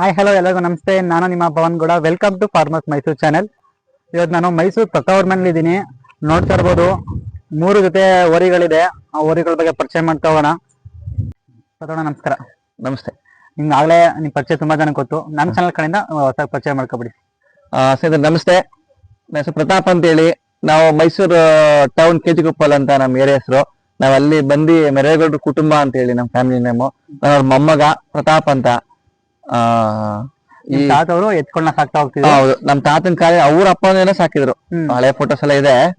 Hi hello ಎಲ್ಲರಿಗೂ ನಮಸ್ತೆ. ನಾನು ನಿಮ್ಮ Pavan Gowda. Welcome to farmers Mysuru channel ಇವತ್ತು ನಾನು ಮೈಸೂರು ಪ್ರತಾವರ್ ಮನೇಲಿ ಇದ್ದೀನಿ. ನೋಡ್ತಾ ಇರ್ಬೋದು ಮೂರು ಜೊತೆ ಓರಿಗಳಿದೆ ಆ ಓರಿಗಳ ಬಗ್ಗೆ ಪರಿಚಯ ಮಾಡ್ತಾ ಹೋಗೋಣ ಪ್ರತಾವಣ ನಮಸ್ಕಾರ. ನಮಸ್ತೆ. ನಿಮ್ಗೆ ಆಗಲೇ ನಿಮ್ಮ ಪರಿಚಯ ತುಂಬಾ ಜನ ಗೊತ್ತು. ನನ್ನ ಚಾನಲ್ ಕಡೆಯಿಂದ ಹೊಸ ಪರಿಚಯ ಮಾಡ್ಕೊಬಿಡಿ. ಆ, ಸ್ನೇಹಿತರೆ ನಮಸ್ತೆ. ನನ್ನ ಹೆಸರು ಪ್ರತಾಪ್ ಅಂತ ಹೇಳಿ ನಾವು Mysuru town K G Guppal ಅಂತ ನಮ್ಮ ಏರಿಯಾ ಹೆಸರು. ನಾವಲ್ಲಿ ಅಲ್ಲಿ ಬಂದು ಮೆರೇಗೌಡ್ರ ಕುಟುಂಬ ಅಂತ ಹೇಳಿ ನಮ್ಮ ಫ್ಯಾಮಿಲಿ ನೇಮು ನಾನು ಅವ್ರ ಮೊಮ್ಮಗ ಪ್ರತಾಪ್ ಅಂತ. ಈ ತಾತವರು ಎತ್ಕೊಂಡ ಸಾಕ್ತಾ ಹೋಗ್ತಿದ್ರು. ಹೌದು. ನಮ್ ತಾತನ ಕಾಲ ಅವ್ರ ಅಪ್ಪನೇನ ಸಾಕಿದ್ರು. ಹಳೆ ಫೋಟೋಸ್ ಎಲ್ಲ ಇದೆ.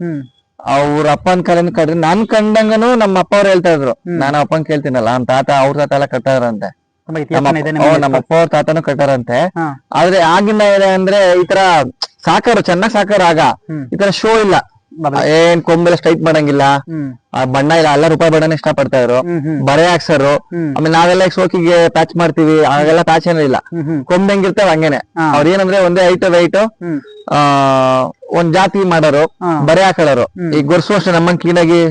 ಅವ್ರ ಅಪ್ಪನ ಕಾಲನ ಕಡ್ರಿ ನಾನ್ ಕಂಡಂಗನು ನಮ್ಮ ಅಪ್ಪ ಅವ್ರು ಹೇಳ್ತಾ ಇದ್ರು. ನಾನು ಅಪ್ಪನ್ ಕೇಳ್ತೀನಲ್ಲ ನಮ್ ತಾತ ಅವ್ರ ತಾತ ಎಲ್ಲ ಕಟ್ಟಾರಂತೆ ನಮ್ಮ ಅಪ್ಪ- ಅವ್ರ ತಾತನು ಕಟ್ಟಾರಂತೆ. ಆದ್ರೆ ಆಗಿನ ಇದೆ ಅಂದ್ರೆ ಈ ತರ ಸಾಕಾರು ಚೆನ್ನಾಗ್ ಸಾಕಾರ ಆಗ. ಈ ತರ ಶೋ ಇಲ್ಲ. ಏನ್ ಕೊಂಬೆಲ್ಲ ಸ್ಟ್ರೈಟ್ ಮಾಡಂಗಿಲ್ಲ. ಆ ಬಣ್ಣ ಇಲ್ಲ ಎಲ್ಲ ರೂಪಾಯಿ ಬಣ್ಣನ ಇಷ್ಟ ಪಡ್ತಾ ಇದ್ರು ಬರೆ ಹಾಕ್ಸರು. ಆಮೇಲೆ ನಾವೆಲ್ಲ ಸೋಕಿಗೆ ಪ್ಯಾಚ್ ಮಾಡ್ತೀವಿ ಆಗೆಲ್ಲ ಪ್ಯಾಚ್ ಏನಿಲ್ಲ ಇಲ್ಲ. ಕೊಂಬೆ ಹೆಂಗಿರ್ತಾವ ಹಂಗೇನೆ. ಅವ್ರ ಏನಂದ್ರೆ ಒಂದೇ ಹೈಟ್ ವೈಟ್ ಆ ಒಂದ್ ಜಾತಿ ಮಾಡೋರು. ಬರೆ ಹಾಕೊಳ್ಳೋರು. ಈಗ ಗೊರ್ಸು ಅಷ್ಟೇ ನಮ್ಮನ್ ಕ್ಲೀನ್ ಆಗಿ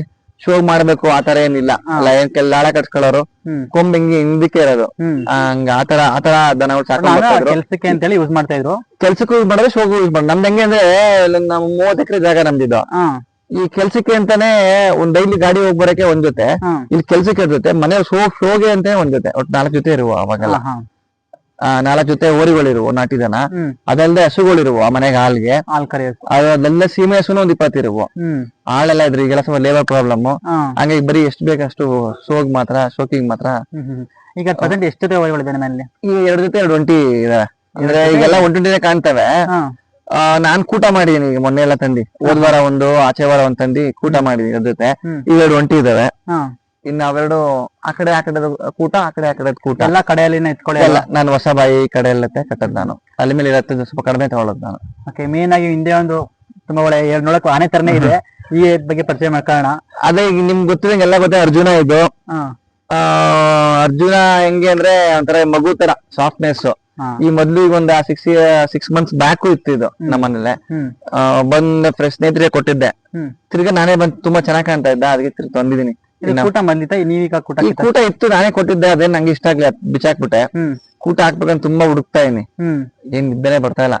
ಶೋ ಮಾಡ್ಬೇಕು ಆತರ ಏನಿಲ್ಲ. ಲಯನ್ ಏನ್ ಕೆಲ ಲಾಳ ಕಟ್ಕೊಳ್ಳೋರು ಕೊಂಬ್ ಹಿಂಗೆ ಹಿಂದಕ್ಕೆ ಇರೋದು. ಹಂಗ ಆತರ ಆತರ ದನಗಳು ಕೆಲ್ಸಕ್ಕೆ ಅಂತ ಹೇಳಿ ಯೂಸ್ ಮಾಡ್ತಾ ಇದ್ರು? ಕೆಲ್ಸಕ್ಕೂ ಯೂಸ್ ಮಾಡಿದ್ರೆ ಶೋಗೂ ಯೂಸ್ ಮಾಡಿ ನಮ್ದು ಹೆಂಗೆ ಅಂದ್ರೆ ನಮ್ ಮೂವತ್ ಎಕರೆ ಜಾಗ ನಮ್ದಿದ್ದು ಈ ಕೆಲ್ಸಕ್ಕೆ ಅಂತಾನೆ ಒಂದ್ ಡೈಲಿ ಗಾಡಿ ಹೋಗ್ ಬರಕ್ಕೆ ಒಂದ್ ಜೊತೆ. ಇಲ್ಲಿ ಕೆಲ್ಸಕ್ಕೆ ಜೊತೆ ಮನೆ ಶೋ ಶೋಗೆ ಅಂತಾನೆ ಒಂದ್ ಜೊತೆ. ಒಟ್ಟು ನಾಲ್ಕು ಜೊತೆ ಇರುವ ಅವಾಗೆಲ್ಲ. ನಾಲ್ಕು ಜೊತೆ ಓರಿಗಳಿರುವ ನಾಟಿದನ ಅದಲ್ಲದೆ ಹಸುಗಳಿರುವ ಆ ಮನೆಗೆ ಹಾಲ್ಗೆ. ಅದಲ್ಲದೆ ಸೀಮೆ ಹಸುನು ಒಂದ್ ಇಪ್ಪತ್ತು ಇರುವ ಹಾಳೆಲ್ಲ ಇದ್ರಿ ಈಗೆಲ್ಲ ಸ್ವಲ್ಪ ಲೇಬರ್ ಪ್ರಾಬ್ಲಮ್ ಹಂಗ ಹಂಗಾಗಿ ಬರೀ ಎಷ್ಟು ಬೇಕಷ್ಟು ಸೋಗ್ ಮಾತ್ರ ಶೋಕಿಂಗ್ ಮಾತ್ರ. ಈಗ ಪ್ರೆಸೆಂಟ್ ಎಷ್ಟು ಜೊತೆ ಓರಿಗಳಿದೆ ನಿಮ್ಮಲ್ಲಿ? ಈ ಎರಡು ಜೊತೆ ಎರಡು ಒಂಟಿ ಇದೆ ಅಂದ್ರೆ ಈಗೆಲ್ಲ ಒಂಟಿನೇ ಕಾಣ್ತವೆ. ನಾನ್ ಕೂಟ ಮಾಡಿದೀನಿ ಈಗ ಮೊನ್ನೆ ಎಲ್ಲ ತಂದಿ. ಹೋದ್ ವಾರ ಒಂದು ಆಚೆ ವಾರ ಒಂದ್ ತಂದಿ ಕೂಟ ಮಾಡಿದೀನಿ ಅದ್ರ ಜೊತೆ. ಈಗ ಎರಡು ಒಂಟಿ ಇದಾವೆ. ಇನ್ನು ಅವೆರಡು ಆ ಕಡೆ ಆ ಕಡೆ ಕೂಟ ಆ ಕಡೆ ಆ ಕಡೆ ಕೂಟ. ಎಲ್ಲ ಕಡೆಯಲ್ಲಿನ ಇಟ್ಕೊಳ್ಳಿ ಎಲ್ಲ. ನಾನು ಹೊಸ ಬಾಯಿ ಕಡೆ ಎಲ್ಲ ಕಟ್ಟದ್ ನಾನು. ಅಲ್ಲಿ ಮೇಲೆ ಇರತ್ತೆ ಸ್ವಲ್ಪ ಕಡಿಮೆ ತಗೊಳ್ಳೋದು ನಾನು. ಓಕೆ ಮೇನ್ ಆಗಿ ಹಿಂದೆ ಒಂದು ತುಂಬಾ ಒಳ್ಳೆ ಎರಡು ನೋಡಕ್ ಆನೆ ತರನೇ ಇದೆ. ಈ ಬಗ್ಗೆ ಪರಿಚಯ ಮಾಡ್ಕೊಳ್ಳೋಣ. ಅದೇ ಈಗ ನಿಮ್ಗೆ ಗೊತ್ತಿದಂಗೆ ಎಲ್ಲ ಗೊತ್ತೇ ಅರ್ಜುನ ಇದು. ಆ ಅರ್ಜುನ ಹೆಂಗೆ ಅಂದ್ರೆ ಒಂಥರ ಮಗು ತರ ಸಾಫ್ಟ್ನೆಸ್ ಈ ಮೊದ್ಲು ಈಗ ಒಂದ್ ಸಿಕ್ಸ್ ಸಿಕ್ಸ್ ಮಂತ್ಸ್ ಬ್ಯಾಕು ಇತ್ತು ಇದು ನಮ್ಮನೇಲೆ ಬಂದ ಫ್ರೆಶ್ ಸ್ನೇಹಿತರಿಗೆ ಕೊಟ್ಟಿದ್ದೆ. ತಿರ್ಗಾ ನಾನೇ ಬಂದ್ ತುಂಬಾ ಚೆನ್ನಾಗ್ ಕಾಣ್ತಾ ಇದ್ದ ಅದಕ್ಕೆ ತಿರ್ಗಿ ತಂದಿದ್ದೀನಿ. ಕೂಟ ಬಂದಿತ್ತ? ನೀವೀಗ ಕೂಟ ಈ ಕೂಟ ಇತ್ತು ನಾನೇ ಕೊಟ್ಟಿದ್ದೆ ಅದೇ ನಂಗೆ ಇಷ್ಟ ಆಗ್ಲಿ ಬಿಚಾಕ್ಬಿಟ್ಟೆ ಬಿಚ್ಚಾಕ್ಬಿಟ್ಟೆ ಕೂಟ ಹಾಕ್ಬೇಕಂತ ತುಂಬಾ ಹುಡುಕ್ತಾ ಇದೀನಿ. ಏನ್ ನಿದ್ದೆನೆ ಬರ್ತಾ ಇಲ್ಲ.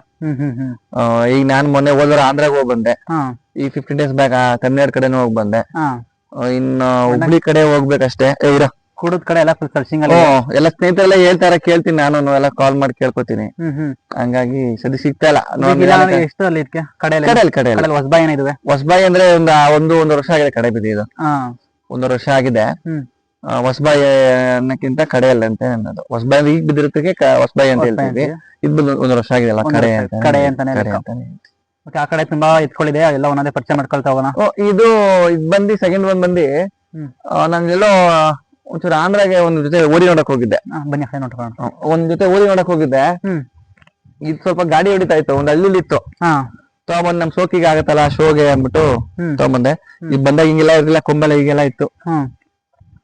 ಈಗ ನಾನ್ ಮೊನ್ನೆ ಹೋದ್ರ ಆಂಧ್ರಾಗ ಹೋಗ್ ಬಂದೆ. ಈ ಫಿಫ್ಟೀನ್ ಡೇಸ್ ಬ್ಯಾಕ್ ತಮಿಳ್ನಾಡ್ ಕಡೆನೂ ಹೋಗ್ ಬಂದೆ. ಇನ್ನು ಹುಬ್ಳಿ ಕಡೆ ಹೋಗ್ಬೇಕಷ್ಟೇ. ಇವ್ರ ಕೂಡದ ಕಡೆ ಎಲ್ಲ ಫುಲ್ ಸರ್ಚಿಂಗ್ ಎಲ್ಲ ಸ್ನೇಹಿತರೆಲ್ಲ ಹೇಳ್ತಾರ ಕೇಳ್ತೀನಿ ನಾನು ಎಲ್ಲ ಕಾಲ್ ಮಾಡಿ ಕೇಳ್ಕೊತೀನಿ. ಹಂಗಾಗಿ ಸದ್ಯ ಸಿಗ್ತಾ ಇಲ್ಲ. ಎಷ್ಟು ಅಲ್ಲಿ ಇದಕ್ಕೆ? ಕಡೆಯಲ್ಲಿ? ಕಡೆಯಲ್ಲಿ ಹೊಸಬಾಯಿ ಏನಿದೆ ಹೊಸಬಾಯಿ ಅಂದ್ರೆ ಒಂದು ಒಂದು ಒಂದು ವರ್ಷ ಆಗಿದೆ ಕಡೆ ಬಿದ್ದಿದ್ದು ಹಾ. ಒಂದೂವರೆ ವರ್ಷ ಆಗಿದೆ. ಹೊಸಬಾಯಿ ಅನ್ನಕ್ಕಿಂತ ಕಡೆಯಲ್ಲಿ ಅಂತ ಅನ್ನೋದು ಹೊಸಬಾಯಿ ಈಗ ಬಿದ್ದಿರೋದಕ್ಕೆ ಹೊಸಬಾಯಿ ಅಂತ ಹೇಳ್ತೀವಿ. ಇದ್ ಒಂದು ವರ್ಷ ಆಗಿದೆ ಅಲ್ಲ ಕಡೆ ಅಂತ ಕಡೆ ಅಂತಾನೆ ಕಡೆ ಆ ಕಡೆ ತುಂಬಾ ಎತ್ಕೊಳ್ಳಿದೆ ಎಲ್ಲ ಒಂದೇ ಪರಿಚಯ ಮಾಡ್ಕೊಳ್ತಾವನ ಇದು ಇದ್ ಬಂದಿ ಸೆಕೆಂಡ್ ಒಂದ್ ಬಂದಿ ನಾನೆಲ್ಲೋ ಒಂಚೂರು ಆಂಧ್ರಾಗೆ ಒಂದ್ ಜೊತೆ ಓಡಿ ನೋಡಕ್ ಹೋಗಿದ್ದೆ. ಬನ್ನಿ ಆ, ಒಂದ್ ಜೊತೆ ಓಡಿ ನೋಡಕ್ ಹೋಗಿದ್ದೆ. ಇದು ಸ್ವಲ್ಪ ಗಾಡಿ ಹೊಡಿತಾ ಇತ್ತು ಒಂದ್ ಹಳ್ಳಿಲಿ ಇತ್ತು ಹಾ. ತಗೊಂಬಂದ್ ನಮ್ ಶೋಕಿಗೆ ಆಗತ್ತಲ್ಲ ಶೋಗೆ ಅಂದ್ಬಿಟ್ಟು ಹ್ಮ್. ತಗೊಂಬಂದೆ ಈಗ ಬಂದಾಗ ಹಿಂಗೆಲ್ಲ ಇರ್ಲಿಲ್ಲ ಕೊಂಬೆಲ್ಲ ಹೀಗೆಲ್ಲ ಇತ್ತು. ಹ್ಮ್.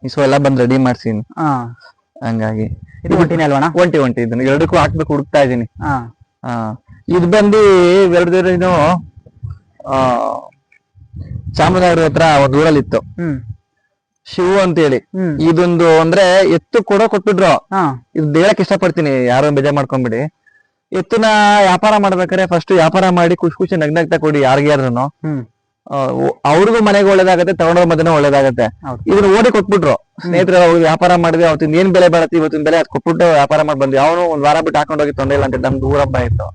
ಈ ಸೊ ಎಲ್ಲ ಬಂದ್ ರೆಡಿ ಮಾಡ್ಸೀನಿ. ಹಾ ಹಂಗಾಗಿ. ಇದು ಒಂಟಿನೇ ಅಲ್ವಣ್ಣ ಒಂಟಿ ಒಂಟಿ. ಇದನ್ನ ಎರಡಕ್ಕೂ ಹಾಕ್ಬೇಕು ಹುಡುಕ್ತಾ ಇದೀನಿ. ಹಾ ಇದು ಬಂದು ಎರಡು ದಿನ ಆ ಚಾಮರಾಜನಗರ ಹತ್ರ ಒಂದ್ ಊರಲ್ಲಿ ಇತ್ತು ಹ್ಮ್. ಶಿವು ಅಂತೇಳಿ. ಹ್ಮ್. ಇದೊಂದು ಅಂದ್ರೆ ಎತ್ತು ಕೂಡ ಕೊಟ್ಬಿಟ್ರು. ಹಾ ಇದು ಹೇಳಕ್ ಇಷ್ಟಪಡ್ತೀನಿ. ಯಾರೋ ಬೇಜಾರ್ ಮಾಡ್ಕೊಂಬಿಡಿ. ಎತ್ತುನ ವ್ಯಾಪಾರ ಮಾಡ್ಬೇಕಾದ್ರೆ ಫಸ್ಟ್ ವ್ಯಾಪಾರ ಮಾಡಿ ಖುಷಿ ಖುಷಿ ನಗ್ನಗ್ತಾ ಕೊಡಿ ಯಾರಿಗ್ಯಾರನು. ಅವ್ರಿಗೂ ಮನೆಗೆ ಒಳ್ಳೇದಾಗತ್ತೆ ತಗೊಂಡ್ರ ಮಧ್ಯನೂ ಒಳ್ಳೇದಾಗತ್ತೆ. ಇದನ್ನ ಓಡಿ ಕೊಟ್ಬಿಟ್ರು. ಸ್ನೇಹಿತರ ಅವ್ರಿಗೆ ವ್ಯಾಪಾರ ಮಾಡಿದ್ವಿ ಅವತ್ತಿನ ಏನ್ ಬೆಲೆ ಬರತ್ತೆ ಇವತ್ತಿನ ಬೆಲೆ ಅದ್ ಕೊಟ್ಬಿಟ್ಟು ವ್ಯಾಪಾರ ಮಾಡಿ ಬಂದ್ವಿ. ಅವನು ಒಂದ್ ವಾರ ಬಿಟ್ಟು ಹಾಕೊಂಡು ಹೋಗಿ ತೊಂದ್ರೆ ಇಲ್ಲ ಅಂತ ನಮ್ದು ಊರಬ್ಬ ಇತ್ತು.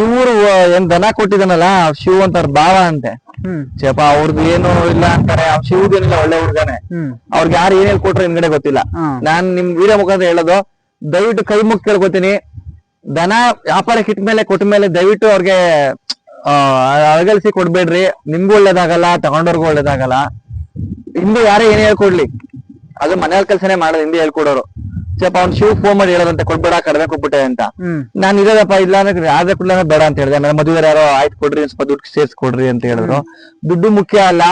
ಇವ್ರು ಏನ್ ದನ ಕೊಟ್ಟಿದಾನಲ್ಲ ಶಿವ್ ಅಂತಾರ ಭಾವ ಅಂತೆ. ಚಪ ಅವ್ರದ್ದು ಏನು ಇಲ್ಲ ಅಂತಾರೆ. ಆ ಶಿವದೇನಿಲ್ಲ ಒಳ್ಳೆ ಹುಡುಗನೆ. ಅವ್ರಿಗೆ ಯಾರು ಏನ್ ಹೇಳ್ಕೊಟ್ರೆ ಹಿಂದ್ಗಡೆ ಗೊತ್ತಿಲ್ಲ. ನಾನ್ ನಿಮ್ ವಿಡಿಯೋ ಮುಖಾಂತರ ಹೇಳೋದು ದಯವಿಟ್ಟು ಕೈ ಮುಗ್ ಕೇಳ್ಕೊತೀನಿ. ದನ ವ್ಯಾಪಾರಕ್ಕೆ ಇಟ್ಟ ಮೇಲೆ ಕೊಟ್ಟ ಮೇಲೆ ದಯವಿಟ್ಟು ಅವ್ರಿಗೆ ಆ, ಅಳಗಲಿಸಿ ಕೊಡ್ಬೇಡ್ರಿ. ನಿಮ್ಗೂ ಒಳ್ಳೇದಾಗಲ್ಲ ತಗೊಂಡವ್ರಿಗೂ ಒಳ್ಳೇದಾಗಲ್ಲ. ಹಿಂದೆ ಯಾರೇ ಏನ್ ಹೇಳ್ಕೊಡ್ಲಿ. ಅದು ಮನೆಯವ್ರ ಕೆಲಸನೇ ಮಾಡೋದು ಹಿಂದೆ ಹೇಳ್ಕೊಡೋರು. ಸ್ವಲ್ಪ ಅವ್ನ್ ಶಿವ್ ಫೋನ್ ಮಾಡಿ ಹೇಳೋದಂತ ಕೊಡ್ಬೇಡ ಕಡಿಮೆ ಕೊಟ್ಬಿಟ್ಟೆ ಅಂತ. ನಾನು ಇರೋದಪ್ಪ ಇಲ್ಲ ಅಂದ್ರೆ ಆದ್ರೆ ಕೂಡ ಬೇಡ ಅಂತ ಹೇಳಿದೆ. ಆಮೇಲೆ ಮದುವೆ ಯಾರೋ ಆಯ್ತು ಕೊಡ್ರಿ ಸ್ವಲ್ಪ ದುಡ್ಡು ಸೇರ್ಸ್ ಕೊಡ್ರಿ ಅಂತ ಹೇಳಿದ್ರು. ದುಡ್ಡು ಮುಖ್ಯ ಅಲ್ಲ.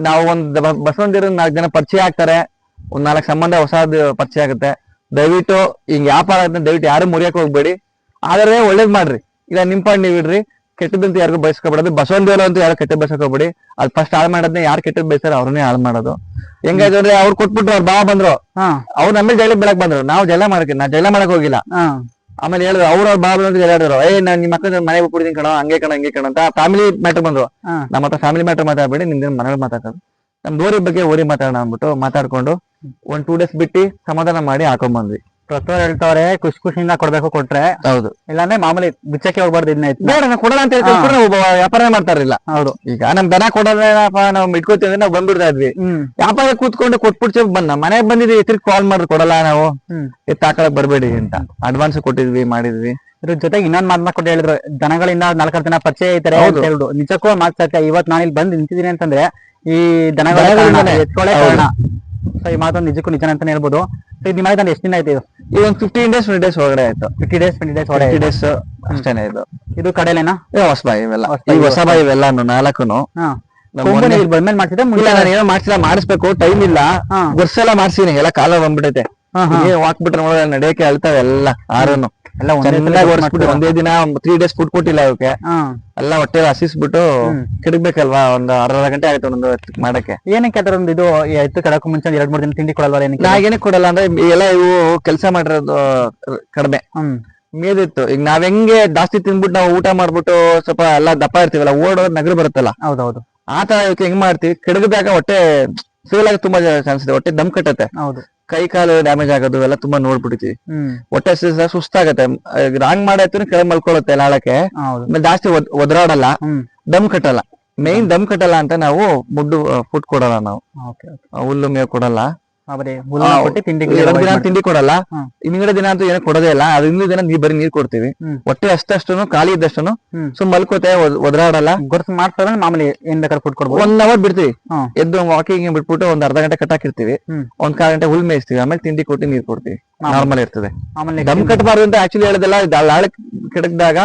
ನಾವು ಒಂದ್ ಬಸವಂತಿರ ನಾಲ್ಕು ಜನ ಪರಿಚಯ ಆಗ್ತಾರೆ. ಒಂದ್ ನಾಲ್ಕು ಸಂಬಂಧ ಹೊಸದ್ ಪರಿಚಯ ಆಗುತ್ತೆ. ದಯವಿಟ್ಟು ಹಿಂಗ್ ವ್ಯಾಪಾರ ದಯವಿಟ್ಟು ಯಾರು ಮುರಿಯಕ್ ಹೋಗ್ಬೇಡಿ. ಆದ್ರೆ ಒಳ್ಳೇದ್ ಮಾಡ್ರಿ. ಇಲ್ಲ ನಿಮ್ ಪಾಡ್ ನೀವ್ ಇಡ್ರಿ. ಕೆಟ್ಟದಂತ ಯಾರಿಗೂ ಬಯಸ್ಕೊಬೇಡ. ಬಸವನ್ ದೇವ್ರ ಅಂತ ಯಾರು ಕೆಟ್ಟ ಬಯಸ್ಕೋಬೇಡಿ ಅದ್ ಫಸ್ಟ್ ಹಾಳು ಮಾಡೋದನ್ನ ಯಾರು ಕೆಟ್ಟದ್ ಬಯಸ್ತಾರೆ ಅವ್ರನ್ನೇ ಹಾಳು ಮಾಡೋದು. ಹೆಂಗಾಯ್ತು ಅಂದ್ರೆ ಅವ್ರು ಕೊಟ್ಬಿಟ್ರು ಅವ್ರ ಬಾ ಬಂದ್ರು. ಅವ್ರು ನಮ್ಮಲ್ಲಿ ಜೈಲಿಗೆ ಬೆಳಕ್ ಬಂದ್ರು. ನಾವು ಜೈಲ ಮಾಡಕ್ಕೆ ನಾ ಜೈಲ ಮಾಡಕ್ ಹೋಗಿಲ್ಲ. ಆಮೇಲೆ ಹೇಳಿದ್ರು ಅವ್ರ ಅವ್ರ ಬಾಬು ಅಂತ ಹೇಳಿದ್ರು ಏ ನಾನು ನಿಮ್ಮ ಮಕ್ಕಳ ಮನೆಗೆ ಹೋಗ್ಬಿಡ್ತೀನಿ ಕಣ ಹಂಗೆ ಕಣ ಹಂಗೆ ಕಣ ಅಂತ ಫ್ಯಾಮಿಲಿ ಮ್ಯಾಟರ್ ಬಂದ್ರು. ನಮ್ಮ ಹತ್ರ ಫ್ಯಾಮಿಲಿ ಮ್ಯಾಟರ್ ಮಾತಾಡ್ಬೇಡಿ ನಿಮ್ದೇನು ಮನೆಗಳು ಮಾತಾಡೋದು ನಮ್ ಓರಿ ಬಗ್ಗೆ ಓರಿ ಮಾತಾಡೋಣ ಅಂದ್ಬಿಟ್ಟು ಮಾತಾಡ್ಕೊಂಡು ಒಂದ್ ಟೂ ಡೇಸ್ ಬಿಟ್ಟು ಸಮಾಧಾನ ಮಾಡಿ ಹಾಕೊಂಡ್ ಬಂದ್ವಿ. ಪ್ರತಿಯೊಬ್ಬರು ಹೇಳ್ತಾವ್ರೆ ಖುಷಿ ಖುಷಿಯಿಂದ ಕೊಡ್ಬೇಕು ಕೊಟ್ರೆ. ಹೌದು. ಇಲ್ಲಾಂದ್ರೆ ಮಾಮೂಲಿ ಬಿಚ್ಚಕ್ಕೆ ಹೋಗ್ಬಾರ್ದು ಇದನ್ನ. ಬೇಡ ನಾವು ಕೊಡೋಣ ಅಂತ ಹೇಳ್ಕೊಂಡ್ರೆ ಒಬ್ಬ ವ್ಯಾಪಾರ ಮಾಡ್ತಾರಿಲ್ಲ ಹೌದು. ಈಗ ನಮ್ ದನ ಕೊಡೋದೇನಪ್ಪ ನಾವು ಇಟ್ಕೋತೀವಿ ಅಂದ್ರೆ ನಾವು ಬಂದ್ಬಿಡ್ತಾ ಇದ್ವಿ. ವ್ಯಾಪಾರ ಕೂತ್ಕೊಂಡು ಕೊಟ್ಬಿಡ್ಸಿ ಬಂದ. ಮನೆಗೆ ಬಂದಿದ್ವಿ ತಿರ್ಗಿ ಕಾಲ್ ಮಾಡಿದ್ರು ಕೊಡಲ್ಲ ನಾವು. ಎತ್ತ ಎತ್ತಾಕಳಕ್ ಬರ್ಬೇಡಿ ಅಂತ. ಅಡ್ವಾನ್ಸ್ ಕೊಟ್ಟಿದ್ವಿ ಮಾಡಿದ್ವಿ. ಇದ್ರ ಜೊತೆಗೆ ಇನ್ನೊಂದ್ ಮಾತನ್ನ ಕೊಟ್ಟು ಹೇಳಿದ್ರು. ದನಗಳಿಂದ ನಾಲ್ಕಾರು ಜನ ಪರಿಚಯ. ಅಂತ ಹೇಳಿದ್ರು. ನಿಜಕ್ಕೂ ಮಾತು ಸತ್ಯ. ಇವತ್ ನಾನು ಇಲ್ಲಿ ಬಂದು ನಿಂತಿದ್ದೀನಿ ಅಂತಂದ್ರೆ ಈ ದನಗಳ ಕಾರಣ ಈ ಮಾತ್ರ ನಿಜಕ್ಕೂ ನಿಜ ಅಂತಾನೆ ಹೇಳ್ಬೋದು. ಸೊ ಇದು ಎಷ್ಟು ದಿನ ಆಯ್ತು ಇದು? ಈ ಒಂದು ಫಿಫ್ಟೀನ್ ಡೇಸ್ ಟ್ವೆಂಟಿ ಡೇಸ್ ಒಳಗಡೆ ಆಯ್ತು. ಫಿಫ್ಟಿ ಡೇಸ್ ಟ್ವೆಂಟಿ ಡೇಸ್ ಒಳಗೆ ಫಿಫ್ಟಿ ಡೇಸ್ ಅಷ್ಟೇನೆ ಇದು. ಇದು ಕಡೆಲೇನಾ? ಹೊಸ ಬಾಯಿ ಇವೆಲ್ಲ. ಈ ಹೊಸಬಾಯಿ ಇವೆಲ್ಲಾನು ನಾಲ್ಕುನು. ಹಾ. ನಮ್ಮ ಕೊಂಬು ಮೊನ್ನೆ- ನೀವು ಇಲ್ಲಿ ಬಂದ್ಮೇಲೆ ಮಾಡ್ಸಿದ್ರೆ ಇಲ್ಲ ನಾನು ಏನೋ ಮಾಡ್ಸಿಲ್ಲ ಮಾಡಿಸ್ಬೇಕು ಟೈಮ್ ಇಲ್ಲ. ವರ್ಷ ಎಲ್ಲ ಮಾಡ್ಸಿನಿ ಎಲ್ಲ ಕಾಲ ಬಂದ್ಬಿಟ್ಟೈತೆ. ಹಾಕ್ಬಿಟ್ರೆ ನೋಡ ನಡೆಯಕ್ಕೆ ಅಳ್ತಾವೆ ಎಲ್ಲ ಆರನ್ನು ಎಲ್ಲ ಒಂದೇ ಸಲ ಚೆನ್ನಾಗಿ ಒರೆಸ್ಬಿಟ್ಟು ಒಂದೇ ದಿನ ತ್ರೀ ಡೇಸ್ ಫುಡ್ ಕೊಟ್ಟಿಲ್ಲ ಅವಕ್ಕೆ ಎಲ್ಲ ಹೊಟ್ಟೆ ಹಸಿಸ್ಬಿಟ್ಟು. ಕಿಡಬೇಕಲ್ವಾ ಒಂದ್ ಅರ್ಧ ಗಂಟೆ ಆಯ್ತು ಒಂದು ಮಾಡಕ್ಕೆ. ಏನಕ್ಕೆ ಅದರ ಒಂದು ಇದು ಎತ್ತು ಕಡಕ್ಕೂ ಮುಂಚೆ ಎರಡ್ ಮೂರ್ ದಿನ ತಿಂಡಿ ಕೊಡಲ್ವಾ ಏನಕ್ಕೆ? ನಾ ಏನಕ್ಕೆ ಕೊಡಲ್ಲ ಅಂದ್ರೆ ಎಲ್ಲ ಇವು ಕೆಲಸ ಮಾಡಿರೋದು ಕಡಿಮೆ. ಮೇದಿತ್ತು. ಈಗ ನಾವ್ ಹೆಂಗೆ ಜಾಸ್ತಿ ತಿನ್ಬಿಟ್ಟು ನಾವು ಊಟ ಮಾಡ್ಬಿಟ್ಟು ಸ್ವಲ್ಪ ಎಲ್ಲ ದಪ್ಪ ಇರ್ತೀವಲ್ಲ ಓಡೋದ್ ನಗರ ಬರುತ್ತಲ್ಲ. ಹೌದೌದು. ಆ ತರ ಇವಕ್ಕೆ ಹೆಂಗ್ ಮಾಡ್ತೀವಿ? ಕೆಡಗದಾಗ ಹೊಟ್ಟೆ ಆಗಿ ತುಂಬಾ ಚಾನ್ಸ್ ಇದೆ. ಹೊಟ್ಟೆ ದಮ್ ಕಟ್ಟತ್ತೆ. ಹೌದು. ಕೈ ಕಾಲು ಡ್ಯಾಮೇಜ್ ಆಗೋದು ಎಲ್ಲ ತುಂಬಾ ನೋಡ್ಬಿಡ್ತೀವಿ. ಒಟ್ಟೆ ಹೊಟ್ಟೆ ಸುಸ್ತಾಗತ್ತೆ. ರಾಂಗ್ ಮಾಡಾಯ್ತು ಕೆಳ ಮಲ್ಕೊಳ್ಳುತ್ತೆ ಲಾಳಕ್ಕೆ ಜಾಸ್ತಿ ಒದರಾಡಲ್ಲ. ದಮ್ ಕಟ್ಟಲ್ಲ. ಮೇನ್ ದಮ್ ಕಟ್ಟಲ್ಲ ಅಂತ ನಾವು ಮುಡ್ಡು ಫುಡ್ ಕೊಡಲ್ಲ ನಾವು. ಹುಲ್ಲು ಮೇವು ಕೊಡಲ್ಲ. ತಿಂಡಿ ಎರಡು ದಿನ ತಿಂಡಿ ಕೊಡಲ್ಲ. ಹಿಂದಿನ ದಿನ ಅಂತೂ ಏನೋ ಕೊಡೋದೇ ಇಲ್ಲ. ಅದು ಹಿಂದಿನ ದಿನ ನೀರ್ ಬರೀ ನೀರ್ ಕೊಡ್ತೀವಿ. ಒಟ್ಟೆ ಹೊಟ್ಟೆ ಅಷ್ಟಷ್ಟು ಖಾಲಿ ಇದ್ದಷ್ಟು. ಸುಮ್ ಮಲ್ಕೋತೆ ಒದರಾಡಲ್ಲ. ಒದ್ರಾಡಲ್ಲ ಮಾಡ್ತಾರ ಮಾಮೂಲಿ ಏನ್ ಬೇಕಾದ್ರೆ ಫುಡ್ ಕೊಡ್ಬೋದು. ಒಂದ್ ಅವರ್ ಬಿಡ್ತೀವಿ. ಎದ್ದು ವಾಕಿಂಗ್ ಬಿಟ್ಬಿಟ್ಟು ಒಂದ್ ಅರ್ಧ ಗಂಟೆ ಕಟ್ಟಾಕಿರ್ತೀವಿ. ಒಂದ್ ಕಾಲ್ ಗಂಟೆ ಹುಲ್ ಮೇಯಿಸ್ತೀವಿ. ಆಮೇಲೆ ತಿಂಡಿ ಕೊಟ್ಟು ನೀರ್ ಕೊಡ್ತೀವಿ. ನಾರ್ಮಲ್. ಇರ್ತದೆ. ದಮ್ ಕಟ್ಟಬಾರ್ದು ಅಂತ ಆಕ್ಚುಲಿ ಹೇಳೋದಲ್ಲ ಲಾಳೆ ಕೆಡಕ್ದಾಗ.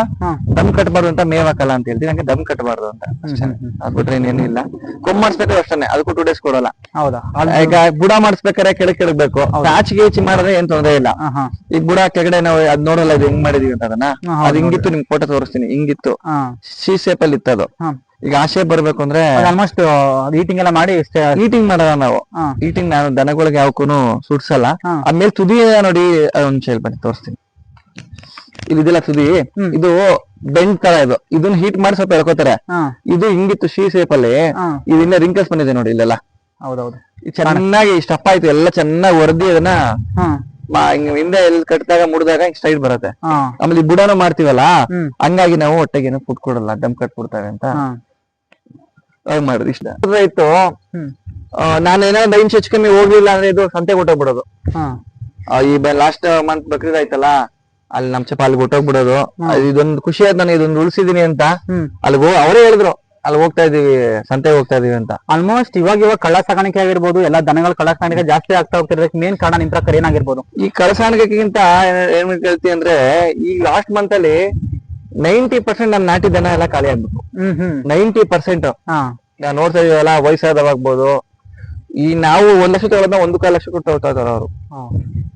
ದಮ್ ಕಟ್ಟಬಾರ್ದು ಅಂತ ಮೇವ್ ಹಾಕಲ್ಲ ಅಂತ ಹೇಳ್ತೀನಿ ನಂಗೆ ದಮ್ ಕಟ್ಟಬಾರ್ದು ಅಂತ ಅದ್ಬಿಟ್ರೆ ಅದ್ ಬಿಟ್ರೆ ಇನ್ನೇನು ಇಲ್ಲ. ಕೊಮ್ ಮಾಡಿಸ್ಬೇಕು ಅಷ್ಟೇ ಅದಕ್ಕೂ ಟೂ ಡೇಸ್ ಕೊಡಲ್ಲ. ಹೌದಾ? ಈಗ ಬುಡ ಮಾಡಿಸ್ಬೇಕಾದ್ರೆ ಕೆಳಗೆ ಕೆಡಬೇಕು ಆಚೆ ಗೀಚಿ ಮಾಡಿದ್ರೆ ಏನ್ ತೊಂದ್ರೆ ಇಲ್ಲ. ಈಗ ಬುಡ ಕೆಳಗಡೆ ನಾವು ಅದ್ ನೋಡಲ್ಲ ಇದು ಹೆಂಗ್ ಮಾಡಿದೀವಿ ಅಂತ ಅದನ್ನ? ಅದ್ ಹಿಂಗಿತ್ತು ನಿಮ್ಗೆ ಫೋಟೋ ತೋರಿಸ್ತೀನಿ. ಹಿಂಗಿತ್ತು. ಸಿ ಶೇಪ್ ಅಲ್ಲಿ ಇತ್ತು ಅದು ಹಾ. ಈಗ ಆಸೆ ಬರ್ಬೇಕು ಅಂದ್ರೆ ಆಲ್ಮೋಸ್ಟ್ ಈಟಿಂಗ್ ಎಲ್ಲ ಮಾಡಿ ಈಟಿಂಗ್ ಮಾಡಲ್ಲ ನಾವು. ಈಟಿಂಗ್ ನಾನು ದನಗಳಿಗೆ ಯಾವಕ್ಕೂ ಸುಡ್ಸಲ್ಲ. ಆಮೇಲೆ ತುದಿ ನೋಡಿ ಒಂದ್ ಶೇಲ್ ಬನ್ನಿ ತೋರಿಸ್ತೀನಿ. ಇದೆಲ್ಲ ತುದಿ. ಇದು ಬೆಂಡ್ ತರ ಇದು. ಇದನ್ನ ಹೀಟ್ ಮಾಡಿ ಸ್ವಲ್ಪ ಎಳ್ಕೋತಾರೆ. ಇದು ಹಿಂಗಿತ್ತು ಶೀ ಶೇಪ್ ಅಲ್ಲಿ. ಇದನ್ನ ರಿಂಕಲ್ಸ್ ಬಂದಿದೆ ನೋಡಿ ಇಲ್ಲೆಲ್ಲ. ಹೌದೌದು. ಚೆನ್ನಾಗಿ ಸ್ಟಪ್ ಆಯ್ತು. ಎಲ್ಲ ಚೆನ್ನಾಗಿ ಹೊರದಿ ಅದನ್ನ. ಹಿಂದೆ ಎಲ್ಲಿ ಕಟ್ಟಿದಾಗ ಮುಡಿದಾಗ ಸ್ಟೈಲ್ ಬರುತ್ತೆ. ಆಮೇಲೆ ಬುಡಾನು ಮಾಡ್ತೀವಲ್ಲ ಹಂಗಾಗಿ ನಾವು ಹೊಟ್ಟೆಗೆ ಏನು ಫುಡ್ ಕೊಡಲ್ಲ ದಮ್ ಕಟ್ಬಿಡ್ತಾರೆ ಅಂತ. ಮಾಡುದು ಇಷ್ಟ. ಇತ್ತು ನಾನು ಏನಾದ್ರು ಒಂದ್ ಐದು ನಿಮಿಷ ಹೆಚ್ಚು ಕಮ್ಮಿ ಹೋಗ್ಲಿಲ್ಲ ಅಂದ್ರೆ ಇದು ಸಂತೆ ಕೊಟ್ಟೋಗ್ಬಿಡೋದು ಹಾ. ಆ, ಈ ಲಾಸ್ಟ್ ಮಂತ್ ಬಕ್ರೀದ್ ಆಯ್ತಲ್ಲ ಅಲ್ಲಿ ನಮ್ ಚಪ್ಪ ಅಲ್ಲಿ ಹೊಟ್ಟೋಗ್ಬಿಡೋದು ಅದು ಇದೊಂದು ಖುಷಿ ಆಯ್ತು ನಾನು ಇದೊಂದು ಉಳಿಸಿದೀನಿ ಅಂತ. ಅಲ್ಲಿ ಅವರೇ ಹೇಳಿದ್ರು ಅಲ್ಲಿ ಹೋಗ್ತಾ ಇದೀವಿ ಸಂತೆ ಹೋಗ್ತಾ ಇದೀವಿ ಅಂತ. ಆಲ್ಮೋಸ್ಟ್ ಇವಾಗ ಇವಾಗ ಕಳ್ಳ ಸಾಗಾಣಿಕೆ ಆಗಿರ್ಬೋದು ಎಲ್ಲಾ ದನಗಳ ಕಳ್ಳ ಸಾಗಾಣಿಕೆ ಜಾಸ್ತಿ ಆಗ್ತಾ ಹೋಗ್ತಿರೋದಕ್ಕೆ ಮೇನ್ ಕಾರಣ ನಿಮ್ ಪ್ರಕಾರ ಏನಾಗಿರ್ಬೋದು? ಈ ಕಳಸಾಣಿಕೆಗಿಂತ ಏನ್ ಕೇಳ್ತಿ ಅಂದ್ರೆ ಈ ಲಾಸ್ಟ್ ಮಂತ್ ಅಲ್ಲಿ ನೈಂಟಿ ಪರ್ಸೆಂಟ್ ನಮ್ ನಾಟಿ ದನ ಎಲ್ಲ ಖಾಲಿ ಆಗ್ಬಿಟ್ಟು ಹ್ಮ್ ಹ್ಮ್. ನೈಂಟಿ ಪರ್ಸೆಂಟ್ ಹಾ. ನಾವು ನೋಡ್ತಾ ಇದೀವಲ್ಲ ವಯಸ್ಸಾದವಾಗ್ಬೋದು. ಈ ನಾವು ಒಂದ್ ಲಕ್ಷ ತಗೊಳ್ಳೋದ ಒಂದು ಕಾಲ್ ಲಕ್ಷ ಕೊಟ್ಟು ತಗೋತಾ ಇದಾರೆ ಅವರು.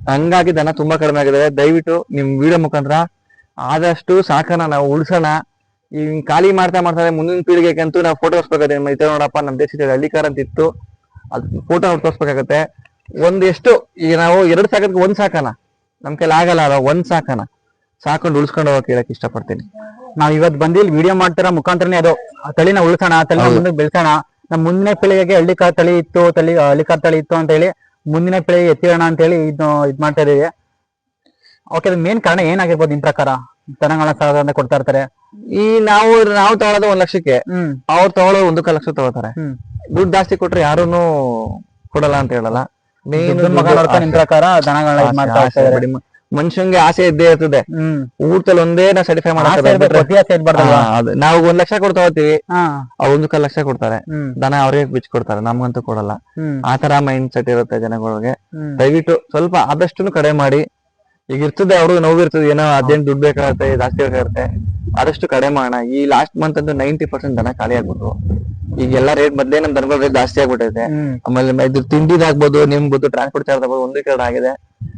ಹಂಗಾಗಿ ದನ ತುಂಬಾ ಕಡಿಮೆ ಆಗಿದೆ. ದಯವಿಟ್ಟು ನಿಮ್ ವಿಡಿಯೋ ಮುಖಾಂತರ ಆದಷ್ಟು ಸಾಕನ ನಾವು ಉಳಿಸೋಣ. ಈ ಖಾಲಿ ಮಾಡ್ತಾ ಮಾಡ್ತಾರೆ ಮುಂದಿನ ಪೀಳಿಗೆಗಂತೂ ನಾವು ಫೋಟೋ ತೋರಿಸ್ಬೇಕಾಗುತ್ತೆ ನಿಮ್ಮ ನೋಡಪ್ಪ ನಮ್ ದೇಶದಲ್ಲಿ ಹಳ್ಳಿಕಾರ ಅಂತ ಇತ್ತು. ಅದ್ ಫೋಟೋ ನೋಡಿ ತೋರಿಸ್ಬೇಕಾಗತ್ತೆ ಒಂದ್ ಎಷ್ಟು ಈಗ ನಾವು ಎರಡ್ ಸಾಕಕ್ಕೆ ಒಂದ್ ಸಾಕನ. ನಮ್ ಕೈಲಿ ಆಗಲ್ಲ ಅಲ್ಲ ಒಂದ್ ಸಾಕನ. ಸಾಕೊಂಡು ಉಳಿಸ್ಕೊಂಡು ಹೋಗಕ್ ಹೇಳಕ್ ಇಷ್ಟಪಡ್ತೀನಿ. ನಾವ್ ಇವತ್ ಬಂದಿ ಇಲ್ಲಿ ವಿಡಿಯೋ ಮಾಡ್ತಾರ ಮುಖಾಂತರನೇ ಅದು ಆ ತಳಿನ ಉಳಿಸೋಣ ಆ ತಳಿನ ಮುಂದಕ್ಕೆ ಬೆಳೆಸೋಣ. ನಮ್ ಮುಂದಿನ ಪೀಳಿಗೆಗೆ ಹಳ್ಳಿಕಾರ್ ತಳಿ ಇತ್ತು ತಳಿ ಹಳ್ಳಿಕಾರ್ ತಳಿ ಇತ್ತು ಅಂತ ಹೇಳಿ ಮುಂದಿನ ಪೀಳಿಗೆ ಎತ್ತಿರೋಣ ಅಂತ ಹೇಳಿ ಇದು ಇದ್ ಮಾಡ್ತಾ ಇದೀವಿ. ಓಕೆ ಅದು ಮೇನ್ ಕಾರಣ ಏನಾಗಿರ್ಬೋದು ನಿಮ್ ಪ್ರಕಾರ? ತನಗಳ ಸಾಧನೆ ಕೊಡ್ತಾ ಇರ್ತಾರೆ. ಈ ನಾವು ನಾವು ತಗೊಳೋದು ಒಂದ್ ಲಕ್ಷಕ್ಕೆ. ಹ್ಮ್. ಅವ್ರು ತಗೊಳ್ಳೋ ಒಂದಕ್ಕ ಲಕ್ಷ ತಗೋತಾರೆ ಹ್ಮ್. ದುಡ್ಡು ಜಾಸ್ತಿ ಕೊಟ್ರೆ ಯಾರೂನು ಕೊಡಲ್ಲ ಅಂತ ಹೇಳಲ್ಲ. ಮೇನ್ ಮಗಳ ಮಗ ನಿಮ್ ಪ್ರಕಾರ ದನಗಳ ಇದ್ ಮಾಡ್ತಾ ಮನುಷ್ಯಂಗೆ ಆಸೆ ಇದ್ದೇ ಇರ್ತದೆ. ಊಟದಲ್ಲಿ ಒಂದೇ ನಾವು ಸರ್ಟಿಫೈ ಮಾಡ್ತಾರೆ ನಾವು ಒಂದ್ ಲಕ್ಷ ಕೊಡ್ತಾ ಹೋಗ್ತೀವಿ. ಒಂದು ಕಾಲ್ ಲಕ್ಷ ಕೊಡ್ತಾರೆ. ದನ ಅವ್ರಿಗೆ ಬಿಚ್ ಕೊಡ್ತಾರೆ ನಮ್ಗಂತೂ ಕೊಡಲ್ಲ. ಆತರ ಆ ತರ ಮೈಂಡ್ ಸೆಟ್ ಇರುತ್ತೆ ಜನಗಳಿಗೆ. ದಯವಿಟ್ಟು ಸ್ವಲ್ಪ ಆದಷ್ಟು ಕಡೆ ಮಾಡಿ. ಈಗ ಇರ್ತದೆ ಅವ್ರಿಗೆ ನೋವು ಇರ್ತದೆ ಏನೋ ಅದೇನ್ ದುಡ್ಡು ಬೇಕಾಗುತ್ತೆ ಜಾಸ್ತಿ ಬೇಕಾಗುತ್ತೆ ಆದಷ್ಟು ಕಡೆ ಮಾಡೋಣ. ಈ ಲಾಸ್ಟ್ ಮಂತ್ ಅಂತೂ ನೈಂಟಿ ಪರ್ಸೆಂಟ್ ದನ ಖಾಲಿ ಆಗ್ಬಿಟ್ಟು ಈಗ ಎಲ್ಲಾ ರೇಟ್ ಮೊದ್ಲೇ ನಮ್ ದನಗಳ ರೇಟ್ ಜಾಸ್ತಿ ಆಗ್ಬಿಟ್ಟೈತೆ. ಆಮೇಲೆ ಇದು ತಿಂಡಿದಾಗ್ಬೋದು ನಿಮ್ಬೋದು ಟ್ರಾನ್ಸ್ಪೋರ್ಟ್ ಚಾರ್ಜ್ ಆಗ್ಬೋದು ಒಂದೇ ಕಡೆ ಆಗಿದೆ.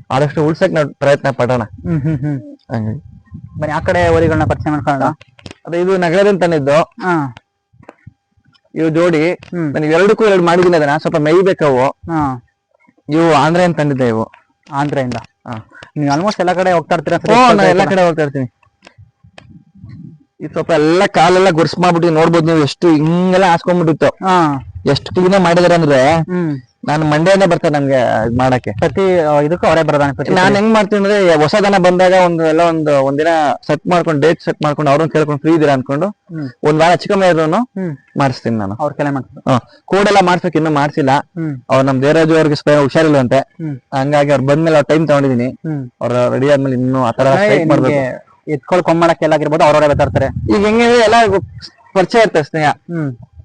ಆದಷ್ಟು ಉಳ್ಸಕ್ ನಾವು ಪ್ರಯತ್ನ ಪಡೋಣ. ಹ್ಮ್ ಹ್ಮ್ ಹ್ಮ್. ಹಂಗಾಗಿ. ಬನ್ನಿ ಆ ಕಡೆ ಹೊರಿಗಳನ್ನ ಪರಿಚಯ ಮಾಡ್ಕೊಳ್ಳೋಣ. ಅದೇ ಇದು ನಗರದಿಂದ ತಂದಿದ್ದು ಹಾ. ಇವು ಜೋಡಿ. ಹ್ಮ್. ನನಗೆ ಎರಡಕ್ಕೂ ಎರಡು ಮಾಡಿದ್ದೀನಿ ಅದನ್ನ. ಸ್ವಲ್ಪ ಮೇಯ್ಬೇಕವು ಹಾ. ಇವು ಆಂಧ್ರ ಅಂತ ತಂದಿದ್ದೆ ಇವು. ಆಂಧ್ರದಿಂದ ಹಾ. ನೀವು ಆಲ್ಮೋಸ್ಟ್ ಎಲ್ಲಾ ಕಡೆ ಹೋಗ್ತಾ ಇರ್ತೀರಾ ಓ ನಾ ಎಲ್ಲಾ ಕಡೆ ಹೋಗ್ತಾ ಇರ್ತೀನಿ. ಇದು ಸ್ವಲ್ಪ ಎಲ್ಲ ಕಾಲೆಲ್ಲ ಗುರ್ಸ್ ಮಾಡ್ಬಿಟ್ಟು ನೋಡ್ಬೋದು ನೀವು ಎಷ್ಟು ಹಿಂಗೆಲ್ಲ ಹಾಸ್ಕೊಂಡ್ಬಿಟ್ಟಿತ್ತು. ಹಾ. ಎಷ್ಟು ಕ್ಲೀನ್ ಮಾಡಿದಾರೆ ಅಂದ್ರೆ ಹ್ಮ್. ನಾನು ಮಂಡೇನೆ ಬರ್ತೇನೆ ನಮ್ಗೆ ಇದ್ ಮಾಡಕ್ಕೆ. ಪ್ರತಿ ಇದಕ್ಕೂ ಅವರೇ ಬರೋದ ಪ್ರತಿ ನಾನ್ ಹೆಂಗ್ ಮಾಡ್ತೀನಿ ಅಂದ್ರೆ ಹೊಸ ದನ ಬಂದಾಗ ಒಂದು ಎಲ್ಲ ಒಂದು ಒಂದಿನ ಸೆಟ್ ಮಾಡ್ಕೊಂಡು ಡೇಟ್ ಸೆಟ್ ಮಾಡ್ಕೊಂಡು ಅವ್ರನ್ನ ಕೇಳ್ಕೊಂಡು ಫ್ರೀ ಇದೀರಾ ಅನ್ಕೊಂಡು. ಒಂದ್ ವಾರ ಚಿಕ್ಕ ಇರೋನು ಮಾಡಿಸ್ತೀನಿ ನಾನು. ಅವ್ರ ಕೆಲ ಮಾಡ್ತೀನಿ ಹ್ಮ್. ಕೋಡೆಲ್ಲ ಮಾಡ್ಸಕ್ ಇನ್ನೂ ಮಾಡ್ಸಿಲ್ಲ. ಅವ್ರ ನಮ್ ದೇವರಾಜು ಅವ್ರಿಗೆ ಹುಷಾರಿಲ್ವಂತೆ. ಹಂಗಾಗಿ ಅವ್ರು ಬಂದ್ಮೇಲೆ ಅವ್ರ ಟೈಮ್ ತಗೊಂಡಿದೀನಿ. ಅವ್ರ ರೆಡಿ ಆದ್ಮೇಲೆ ಇನ್ನು ಆತರ ಮಾಡ್ಬೇಕು. ಎತ್ಕೊಳ್ ಕೊಂಬಳಕ್ಕೆ ಎಲ್ಲ ಆಗಿರ್ಬೋದು ಅವ್ರವ್ರೆ ಬರ್ತಾರೆ ಈಗ ಹೆಂಗೆ ಎಲ್ಲ ಪರಿಚಯ ಇರ್ತದೆ ಸ್ನೇಹ.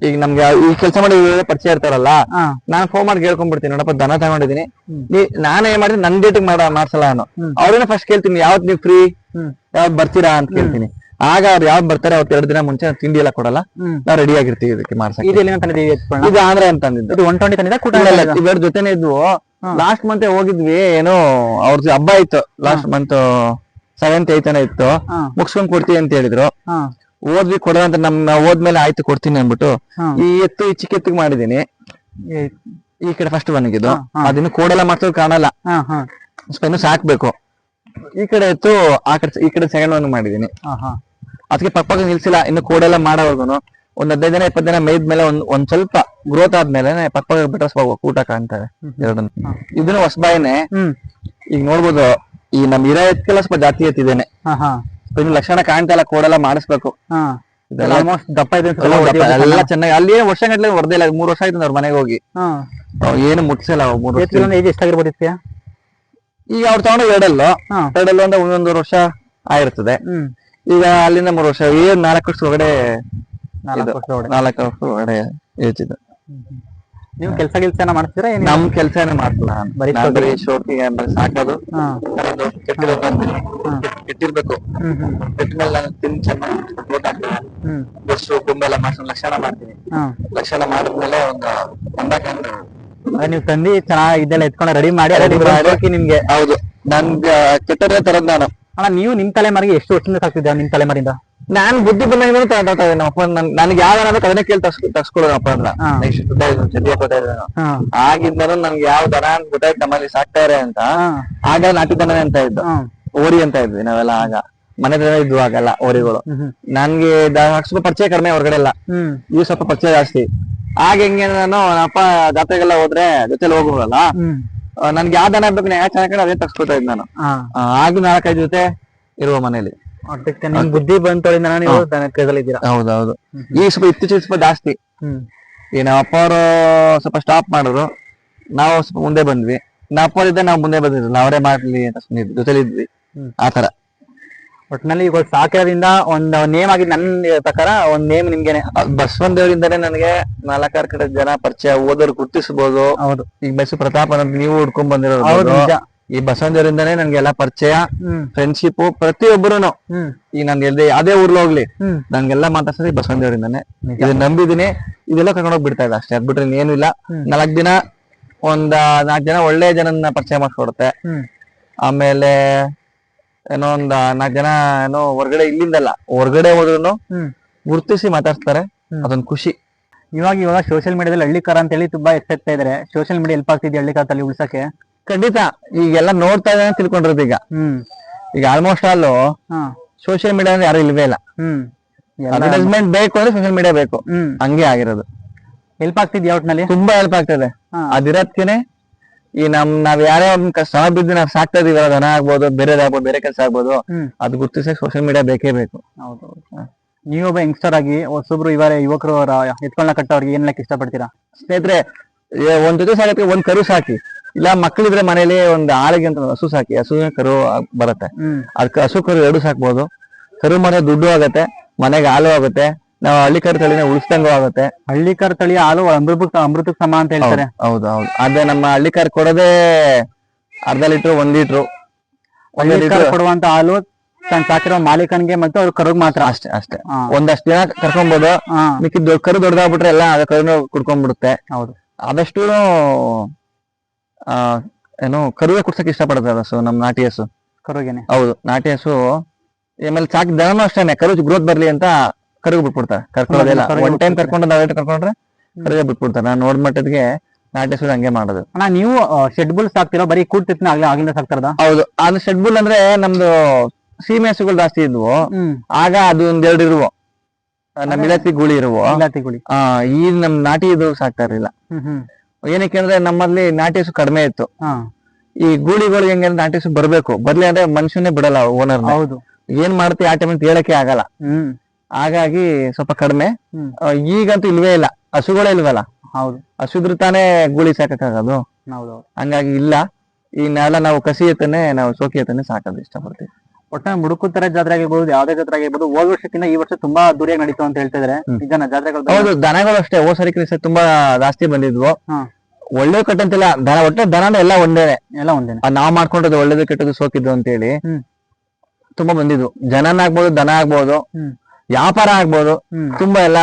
ಈಗ ನಮ್ಗೆ ಈ ಕೆಲಸ ಮಾಡಿ ಪರಿಚಯ ಇರ್ತಾರಲ್ಲ ನಾನು ಫೋನ್ ಮಾಡಿ ಕೇಳ್ಕೊಂಡ್ಬಿಡ್ತೀನಿ. ನೋಡಪ್ಪ ದನ ತಗೊಂಡಿದೀನಿ ನೀ ನಾನು ಏನ್ ಮಾಡಿದ್ರೆ ನನ್ ಡೇಟಿಗೆ ಮಾಡ ಮಾಡ್ಸಲ್ಲ ನಾನು. ಅವ್ರನ್ನ ಫಸ್ಟ್ ಕೇಳ್ತೀನಿ ಯಾವತ್ ನೀವು ಫ್ರೀ ಯಾವ್ ಬರ್ತೀರಾ ಅಂತ ಕೇಳ್ತೀನಿ. ಆಗ ಅವ್ರು ಯಾವ್ದು ಬರ್ತಾರೆ ಅವ್ರು ಎರಡು ದಿನ ಮುಂಚೆ ತಿಂಡಿ ಎಲ್ಲ ಕೊಡಲ್ಲ. ನಾವು ರೆಡಿ ಆಗಿರ್ತೀವಿ ಇದಕ್ಕೆ ಮಾಡ್ಸಕ್ಕೆ. ಇದು ಆಂಧ್ರ ಅಂತ ಅಂದಿದ್ದು ಒನ್ ಟ್ವೆಂಟಿ ತಂದಿದ್ದ? ಜೊತೆನೆ ಇದ್ವು. ಲಾಸ್ಟ್ ಮಂತ್ ಹೋಗಿದ್ವಿ ಏನೋ ಅವ್ರದ್ದು ಹಬ್ಬ ಇತ್ತು. ಲಾಸ್ಟ್ ಮಂತ್ ಸೆವೆಂತ್ ಏತನ ಇತ್ತು. ಮುಗಿಸ್ಕೊಂಡ್ ಕೊಡ್ತೀವಿ ಅಂತ ಹೇಳಿದ್ರು. ಓದ್ವಿ ಕೊಡೋಣ ಅಂತ ನಮ್ ನಾವ್ ಓದ್ಮೇಲೆ ಆಯ್ತು ಕೊಡ್ತೀನಿ ಅನ್ಬಿಟ್ಟು ಈ ಎತ್ತು ಈ ಚಿಕ್ಕ ಎತ್ತಿಗೆ ಮಾಡಿದೀನಿ ಈ ಕಡೆ ಫಸ್ಟ್ ಬಂದಿದ್ದು. ಅದನ್ನು ಕೋಡೆಲ್ಲ ಮಾಡ್ಸೋದು ಕಾಣಲ್ಲ. ಇನ್ನು ಸಾಕ್ಬೇಕು. ಈ ಕಡೆ ಎತ್ತು ಆ ಕಡೆ ಈ ಕಡೆ ಸೆಕೆಂಡ್ ಒನ್ ಮಾಡಿದೀನಿ ಅದಕ್ಕೆ ಪಕ್ಕ ನಿಲ್ಸಿಲ್ಲ. ಇನ್ನು ಕೋಡೆಲ್ಲ ಮಾಡೋವರ್ಗುನು ಒಂದ್ ಹದಿನೈದು ದಿನ ಇಪ್ಪತ್ತು ದಿನ ಮೇಯ್ದ್ಮೇಲೆ ಒಂದ್ ಒಂದ್ ಸ್ವಲ್ಪ ಗ್ರೋತ್ ಆದ್ಮೇಲೆ ಪಕ್ಕ ಬಿಟ್ರೆ ಊಟ ಕಾಣ್ತಾರೆ ಎರಡನ್ನು. ಇದನ್ನು ಹೊಸಬಾಯಿನೇ ಈಗ ನೋಡ್ಬೋದು ಈ ನಮ್ ಇರೋ ಎತ್ಕೆಲ್ಲ ಸ್ವಲ್ಪ ಜಾತಿ ಎತ್ತಿದ್ದೇನೆ. ಇನ್ನು ಲಕ್ಷಣ ಕಾಣ್ತಾ ಇಲ್ಲ ಕೋಡೆಲ್ಲ ಮಾಡಿಸ್ಬೇಕು. ಹಾ. ಇದೆಲ್ಲ ಆಲ್ಮೋಸ್ಟ್ ದಪ್ಪ ಇದೆ ಅಂತ ಎಲ್ಲ ದಪ್ಪ- ಎಲ್ಲ ಚೆನ್ನಾಗಿ ಅಲ್ಲಿ ವರ್ಷ ಗಂಟ್ಲೆ ಇಲ್ಲ ಮೂರ್ ವರ್ಷ ಆಯ್ತು ಅವ್ರ ಮನೆಗೆ ಹೋಗಿ. ಹಾ. ಅವ್ರು ಏನು ಮುಟ್ಸಲ್ಲ ಅವ್ರು ಮೂರ್ ವರ್ಷ. ಏಜ್ ಎಷ್ಟಾಗಿರ್ಬೋದು ಈಗ ಅವ್ರು ತಗೊಂಡು ಎರಡಲ್ಲು. ಹಾ. ಎರಡಲ್ಲು ಅಂದ್ರೆ ಒಂದೊಂದು ವರ್ಷ ಆಗಿರ್ತದೆ. ಹ್ಮ್. ಈಗ ಅಲ್ಲಿಂದ ಮೂರು ವರ್ಷ ಏನ್ ನಾಲ್ಕು ವರ್ಷ ಒಳಗಡೆ ನಾಲ್ಕು ವರ್ಷ ಒಳಗೆ. ನಾಲ್ಕು ವರ್ಷ ಒಳಗಡೆ ನೀವು ಕೆಲಸ ಗಿಲ್ಸ ಮಾಡ್ತೀರಾ ಏನ್ ನಮ್ ಕೆಲ್ಸನೇ ಮಾಡ್ತಿಲ್ಲ ನಾನು ಬರೀ ನಾನ್ ಬರೀ ಶೋಕಿಗೆ ಬರೀ ಸಾಕೋದು. ಹಾ. ತರೋದು, ಕೆಟ್ಟಿರೋದು ಅಂತೀನಿ. ಕೆಟ್ಟಿರ್ಬೇಕು. ಹ್ಮ್ ಹ್ಮ್. ಕೆಟ್ಟ ನಾನು ತಿನ್ ಚೆನ್ನಾಗಿ ಊಟ ಹಾಕ್ತೀನಿ. ಹ್ಮ್. ಬಸ್ಸು ಕೊಂಬೆಲ್ಲ ಮಾಡ್ಕೊಂಡು ಲಕ್ಷಣ ಮಾಡ್ತೀನಿ. ಹಾ. ಲಕ್ಷಣ ಮಾಡಿದ್ಮೇಲೆ ಒಂದು ಅಂದಾಕ ಅದೇ ನೀವು ತಂದಿ ಚೆನ್ನಾಗಿ ಇದೆಲ್ಲ ಎತ್ಕೊಂಡು ರೆಡಿ ಮಾಡಿ ರೆಡಿ ಮಾಡಿ. ನಿಮ್ಗೆ? ಹೌದು. ನನ್ಗೆ ಕೆಟ್ಟದೇ ತರದ್ ನಾನು. ಅಣ್ಣ ನೀವು ನಿಮ್ ತಲೆಮಾರಿಗೆ ಎಷ್ಟು ವರ್ಷದಿಂದ ಸಾಕ್ತಿದ್ದ ನಿಮ್ ತಲೆಮಾರಿಂದ? ನಾನ್ ಬುದ್ಧಿ ಬಂದಾಗ ತಗೊಂಡ್ತಾ ನಮ್ಮಪ್ಪ ನನ್ ನನಗೆ ಯಾವ ಅದನ್ನೇ ಕೇಳಿ ತರ್ಸ್ ತರ್ಸ್ಕೊಳ್ಳೋದು ಅಪ್ಪ ಅಂದ್ರ. ಹಾ. ನೆಕ್ಸ್ಟ್ ಆಗಿಂದನೂ ನನ್ಗೆ ಯಾವ ದನ ಅಂತ ಗೊತ್ತಾಯ್ತು ನಮ್ಮಲ್ಲಿ ಸಾಕ್ತಾರೆ ಅಂತ. ಆಗ ನಾಟಿ ದನ ಅಂತ ಇದ್ದು. ಓರಿ ಅಂತ ಇದ್ವಿ ನಾವೆಲ್ಲ ಆಗ. ಮನೆ ದನ ಇದ್ವು ಆಗಲ್ಲ ಓರಿಗಳು. ನನ್ಗೆ ಸ್ವಲ್ಪ ಪರಿಚಯ ಕಡಿಮೆ ಹೊರಗಡೆ ಎಲ್ಲ ಇವ್ ಸ್ವಲ್ಪ ಪರಿಚಯ ಜಾಸ್ತಿ. ಆಗ ಹೆಂಗೆ ನಾನು ಅಪ್ಪ ಜಾತ್ರೆಗೆಲ್ಲ ಹೋದ್ರೆ ಜೊತೆಲಿ ಹೋಗೋರಲ್ಲ ನನ್ಗೆ ಯಾವ ದನ ಬೇಕು ಯಾವ ಚೆನ್ನಾಗಿ ಅದೇ ತರ್ಸ್ಕೊತಾ ಇದ್ ನಾನು. ಆಗ ನಾಲ್ಕೈದು ಜೊತೆ ಇರುವ ಮನೇಲಿ. ಅದಕ್ಕೆ ನಿಮ್ ಬುದ್ಧಿ ಬಂತೊಳಿಂದ ನೀವು ಕೈದಲ್ಲಿದ್ದೀರಾ ಹೌದೌದು. ಈಗ ಸ್ವಲ್ಪ ಇತ್ತೀಚೆಗೆ ಸ್ವಲ್ಪ ಜಾಸ್ತಿ. ಹ್ಮ್. ಈ ನಮ್ಮ ಅಪ್ಪ ಅವರು ಸ್ವಲ್ಪ ಸ್ಟಾಪ್ ಮಾಡಿದ್ರು. ನಾವು ಸ್ವಲ್ಪ ಮುಂದೆ ಬಂದ್ವಿ. ನಮ್ಮ ಅಪ್ಪ ಇದ್ದ ನಾವು ಮುಂದೆ ಬಂದಿದ್ವಿ ಅವರೇ ಮಾಡ್ಲಿ ಅಂತ ಜೊತೆಲಿ ಇದ್ವಿ. ಆತರ ಒಟ್ನಲ್ಲಿ ಇವಾಗ ಸಾಕಿರೋದ್ರಿಂದ ಒಂದ್ ನೇಮ್ ಆಗಿ ನನ್ನ ಪ್ರಕಾರ ಒಂದ್ ನೇಮ್ ನಿಮ್ಗೆನೆ. ಬಸವನ್ ದೇವರಿಂದಾನೇ ನನಗೆ ನಾಲ್ಕಾರು ಕಡೆ ಜನ ಪರಿಚಯ. ಓದೋರು ಗುರ್ತಿಸಬಹುದು ಹೌದು. ಈಗ ಮೈಸೂರು ಪ್ರತಾಪ್ ಅನ್ನೋದು ನೀವು ಹುಡ್ಕೊಂಡ್ ಹೌದು ಬಂದಿರೋದು ನಿಜ. ಈ ಬಸವಂದರಿಂದನೇ ನನ್ಗೆ ಎಲ್ಲ ಪರಿಚಯ ಫ್ರೆಂಡ್ಶಿಪ್ ಪ್ರತಿಯೊಬ್ಬರುನು. ಹ್ಮ್. ಈಗ ನನ್ಗೆ ಎಲ್ಲಿ ಯಾವ್ದೇ ಊರ್ಲ ಹೋಗ್ಲಿ ನನ್ಗೆಲ್ಲಾ ಮಾತಾಡ್ಸೋದು ಈ ಬಸವನ್ ದೇವರಿಂದಾನೆ ಇದನ್ನ ನಂಬಿದೀನಿ ಇದೆಲ್ಲ ಕರ್ಕೊಂಡೋಗ್ ಬಿಡ್ತಾ ಇದೆ ಅಷ್ಟೇ. ಅದ್ಬಿಟ್ರೆ ಏನು ಇಲ್ಲ. ನಾಲ್ಕ್ ದಿನ ಒಂದ್ ನಾಲ್ಕ್ ಜನ ಒಳ್ಳೆ ಜನನ ಪರಿಚಯ ಮಾಡ್ಕೊಡುತ್ತೆ ಆಮೇಲೆ ಏನೋ ಒಂದ್ ನಾಲ್ಕ್ ಜನ ಏನೋ ಹೊರ್ಗಡೆ ಇಲ್ಲಿಂದಲ್ಲ ಹೊರ್ಗಡೆ ಹೋದ್ರು ಗುರ್ತಿಸಿ ಮಾತಾಡ್ತಾರೆ. ಅದೊಂದ್ ಖುಷಿ. ಇವಾಗ ಇವಾಗ ಸೋಷಿಯಲ್ ಮೀಡಿಯಾದಲ್ಲಿ ಹಳ್ಳಿಕಾರ ಅಂತ ಹೇಳಿ ತುಂಬಾ ಎತ್ತೆತ್ತಾ ಇದಾರೆ. ಸೋಷಿಯಲ್ ಮೀಡಿಯಾ ಹೆಲ್ಪ್ ಆಗ್ತಿದೆ ಹಳ್ಳಿ ಕಾರಲ್ಲಿ ಉಳ್ಸಕ್ಕೆ? ಖಂಡಿತ ಈಗೆಲ್ಲ ನೋಡ್ತಾ ಇದ್ದಾನೆ ತಿಳ್ಕೊಂಡಿರೋದು ಈಗ. ಹ್ಮ್. ಈಗ ಆಲ್ಮೋಸ್ಟ್ ಆಲ್ ಹಾ. ಸೋಷಿಯಲ್ ಮೀಡಿಯಾ ಅಂದ್ರೆ ಯಾರು ಇಲ್ವೇ ಇಲ್ಲ. ಹ್ಮ್. ಅಡ್ವರ್ಟೈಸ್ಮೆಂಟ್ ಬೇಕು ಅಂದ್ರೆ ಸೋಷಿಯಲ್ ಮೀಡಿಯಾ ಬೇಕು. ಹ್ಮ್. ಹಂಗೆ ಆಗಿರೋದು. ಹೆಲ್ಪ್ ಆಗ್ತಿದ್ಯಾ ಒಟ್ನಲ್ಲಿ? ತುಂಬಾ ಹೆಲ್ಪ್ ಆಗ್ತದೆ. ಹಾ. ಅದಿರತ್ಕೆನೆ ಈ ನಮ್ ನಾವ್ ಯಾರೇ ಒಂದ್ ಶ್ರಮ ಬಿದ್ದು ನಾವ್ ಸಾಕ್ತಾ ಇದೀವಲ್ಲ ದನ ಆಗ್ಬೋದು ಬೇರೆದಾಗ್ಬೋದು ಬೇರೆ ಕೆಲಸ ಆಗ್ಬೋದು ಅದ್ ಅದು ಗುರ್ತಿಸಕ್ ಸೋಷಿಯಲ್ ಮೀಡಿಯಾ ಬೇಕೇ ಬೇಕು. ಹೌದು ನೀವೊಬ್ಬ ಯಂಗ್ಸ್ಟರ್ ಆಗಿ ಹೊಸೊಬ್ರು ಇವರ ಯುವಕರು ಎತ್ಕೊಂಡ ಕಟ್ಟೋರ್ಗೆ ಏನ್ ಇಷ್ಟ ಇಷ್ಟಪಡ್ತೀರಾ? ಸ್ನೇಹಿತರೆ ಏ, ಒಂದ್ ಜೊತೆ ಸಾಕಕ್ಕೆ ಒಂದ್ ಕರು ಸಾಕಿ. ಇಲ್ಲ ಮಕ್ಕಳಿದ್ರೆ ಮನೇಲಿ ಒಂದ್ ಆಳಿಗೆ ಅಂತ ಹಸು ಸಾಕಿ ಹಸು ಕರು ಬರುತ್ತೆ. ಅದಕ್ಕೆ ಹಸು ಕರು ಎರಡು ಸಾಕ್ಬೋದು. ಕರು ಮನೆ ದುಡ್ಡು ಆಗುತ್ತೆ ಮನೆಗೆ ಹಾಲು ಆಗುತ್ತೆ ನಾವು ಹಳ್ಳಿ ಕರ ತಳಿನ ಉಳಿಸ್ದಂಗೂ ಆಗುತ್ತೆ. ಹಳ್ಳಿಕರ್ ತಳಿ ಹಾಲು ಅಮೃತ ಅಮೃತಕ್ಕೆ ಸಮ ಅಂತ ಹೇಳ್ತಾರೆ. ಹೌದು ಹೌದು ಅದೇ ನಮ್ಮ ಹಳ್ಳಿ ಕರು ಕೊಡೋದೇ ಅರ್ಧ ಲೀಟರ್ ಒಂದ್ ಲೀಟ್ರು. ಹಳ್ಳಿಕರ್ ಕೊಡುವಂತ ಹಾಲು ತಾನು ಸಾಕಿರೋ ಮಾಲೀಕನಿಗೆ ಮತ್ತೆ ಅವ್ರ ಕರುಗ್ ಮಾತ್ರ. ಅಷ್ಟೇ ಅಷ್ಟೇ. ಒಂದಷ್ಟು ಜನ ಕರ್ಕೊಂಬೋದು. ಮಿಕ್ಕಿದ್ ಕರು ದೊಡ್ಡದಾಗ್ಬಿಟ್ರೆ ಎಲ್ಲ ಕರುನು ಕುಡ್ಕೊಂಡ್ಬಿಡುತ್ತೆ. ಹೌದು. ಆದಷ್ಟು ಆ ಏನು ಕರುವೆ ಕುಡ್ಸಕ್ ಇಷ್ಟಪಡುತ್ತೆ ಸೊ ಹಸು ನಮ್ ನಾಟಿ ಹಸು. ಕರುಗೆನೆ ಹೌದು ನಾಟಿ ಹಸು ಆಮೇಲೆ ಸಾಕಿ ದನನೂ ಅಷ್ಟೇನೆ ಕರು ಗ್ರೋತ್ ಬರ್ಲಿ ಅಂತ ಕರುಗ್ ಬಿಟ್ಬಿಡ್ತಾರೆ. ಕರ್ಕೊಳ್ಳೋದಿಲ್ಲ ಒನ್ ಟೈಮ್. ಕರ್ಕೊಂಡು ನಾವೇಟ್ ಕರ್ಕೊಂಡ್ರೆ ಕರುಗೆ ಬಿಟ್ಬಿಡ್ತಾರೆ. ನಾನು ನೋಡ್ ಮಟ್ಟದ್ಗೆ ನಾಟಿ ಹಸು ಹಂಗೆ ಮಾಡೋದು. ಅಣ್ಣ ನೀವು ಶೆಡ್ ಬುಲ್ ಸಾಕ್ತಿರೋ? ಬರೀ ಕೂಡ್ತಿತ್ನ ಆಗ್ಲೇ ಆಗಿಂದ ಸಾಕ್ತಾರದ? ಹೌದು ಅದು ಶೆಡ್ಬುಲ್ ಅಂದ್ರೆ ನಮ್ದು ಸೀಮೆ ಹಸುಗಳು ಜಾಸ್ತಿ ಇದ್ವು. ಆಗ ಅದು ಒಂದ್ ಎರಡು ಇರುವು. ನಮ್ಮ ಇಳತಿ ಗುಳಿ ಇರುವ. ಗುಳಿ. ಆ ಈ ನಮ್ ನಾಟಿ ಇದು ಸಾಕ್ತಾ ಇರ್ಲಿಲ್ಲ. ಏನಕ್ಕೆ ಅಂದ್ರೆ ನಮ್ಮಲ್ಲಿ ನಾಟಿ ಹಸು ಕಡಿಮೆ ಇತ್ತು. ಈ ಗೂಳಿಗಳು ಹೆಂಗೆ ನಾಟಿಸು ಬರ್ಬೇಕು. ಬರ್ಲಿ ಅಂದ್ರೆ ಮನುಷ್ಯನೇ ಬಿಡಲ್ಲ ಓನರ್ ಹೌದು. ಏನ್ ಮಾಡ್ತೀವಿ ಆ ಟೈಮ್ ಅಂತ ಹೇಳಕ್ಕೆ ಆಗಲ್ಲ. ಹ್ಮ್. ಹಾಗಾಗಿ ಸ್ವಲ್ಪ ಕಡಿಮೆ. ಈಗಂತೂ ಇಲ್ವೇ ಇಲ್ಲ. ಹಸುಗಳೇ ಇಲ್ವಲ್ಲ? ಹೌದು. ಹಸುದ್ರ ತಾನೇ ಗೂಳಿ ಸಾಕಾಗೋದು ಹಂಗಾಗಿ ಇಲ್ಲ. ಈ ನೆಲ ನಾವು ಕಸಿ ಎತ್ತನೆ ನಾವು ಸೋಕಿ ಎತ್ತನೆ ಸಾಕೋದು ಇಷ್ಟಪಡ್ತೀವಿ. ಒಟ್ಟಾರೆ ಮುಡುಕುತ್ತರ ಜಾತ್ರೆ ಆಗಿರ್ಬೋದು ಯಾವ್ದೇ ಜಾತ್ರೆ ಆಗಿರ್ಬೋದು ಹೋದ ವರ್ಷಕ್ಕಿಂತ ಈ ವರ್ಷ ತುಂಬಾ ಅದ್ದೂರಿಯಾಗಿ ನಡೀತು ಅಂತ ಹೇಳ್ತಾ ಇದಾರೆ. ಹ್ಮ್. ನಿಜನ ಜಾತ್ರೆಗಳು ಹೌದು ದನಗಳು ಅಷ್ಟೇ ಹೋದ ಸರಿ ತುಂಬಾ ಜಾಸ್ತಿ ಬಂದಿದ್ವು. ಹಾ. ಒಳ್ಳೆ ಕಟ್ಟಂತಿಲ್ಲ ದನ ಒಟ್ಟೆ ದನ ಎಲ್ಲ ಒಂದೇನೆ ಎಲ್ಲ ಒಂದೇನೆ. ನಾವ್ ಮಾಡ್ಕೊಂಡ್ರೆ ಒಳ್ಳೇದು ಕೆಟ್ಟದ್ದು ಸೋಕಿದ್ದು ಅಂತ ಹೇಳಿ ತುಂಬಾ ಬಂದಿದ್ವು. ಜನನ ಆಗ್ಬೋದು ದನ ಆಗ್ಬೋದು. ವ್ಯಾಪಾರ ಆಗ್ಬೋದು ತುಂಬಾ ಎಲ್ಲ